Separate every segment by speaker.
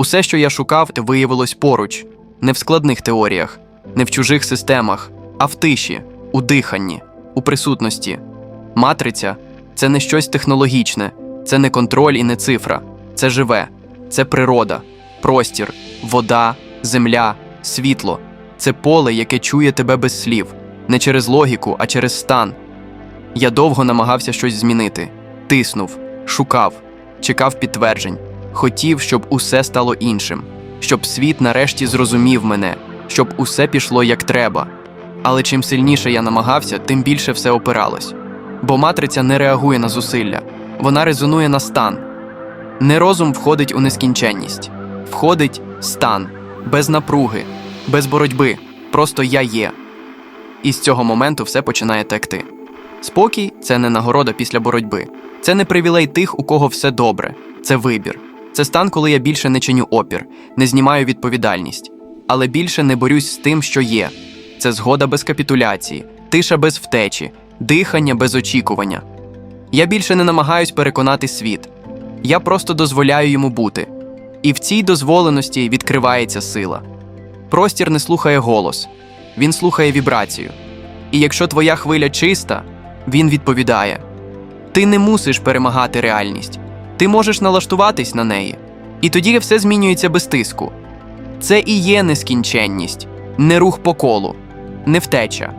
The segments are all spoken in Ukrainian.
Speaker 1: Усе, що я шукав, виявилось поруч, не в складних теоріях, не в чужих системах, а в тиші, у диханні, у присутності. Матриця це не щось технологічне, це не контроль і не цифра, це живе, це природа, простір, вода, земля, світло. Це поле, яке чує тебе без слів, не через логіку, а через стан. Я довго намагався щось змінити, тиснув, шукав, чекав підтверджень, хотів, щоб усе стало іншим, щоб світ нарешті зрозумів мене, щоб усе пішло як треба. Але чим сильніше я намагався, тим більше все опиралось. Бо матриця не реагує на зусилля, вона резонує на стан. Не розум входить у нескінченність, входить стан, без напруги, без боротьби, просто я є. І з цього моменту все починає текти. Спокій це не нагорода після боротьби, це не привілей тих, у кого все добре, це вибір. Це стан, коли я більше не чиню опір, не знімаю відповідальність, але більше не борюсь з тим, що є. Це згода без капітуляції, тиша без втечі, дихання без очікування. Я більше не намагаюсь переконати світ. Я просто дозволяю йому бути. І в цій дозволеності відкривається сила. Простір не слухає голос, він слухає вібрацію. І якщо твоя хвиля чиста, він відповідає: ти не мусиш перемагати реальність, ти можеш налаштуватись на неї. І тоді все змінюється без тиску. Це і є нескінченність, не рух по колу, не втеча.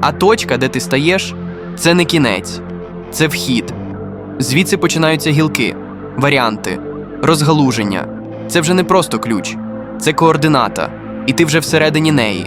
Speaker 1: А точка, де ти стаєш, це не кінець, це вхід. Звідси починаються гілки, варіанти, розгалуження. Це вже не просто ключ, це координата, і ти вже всередині неї.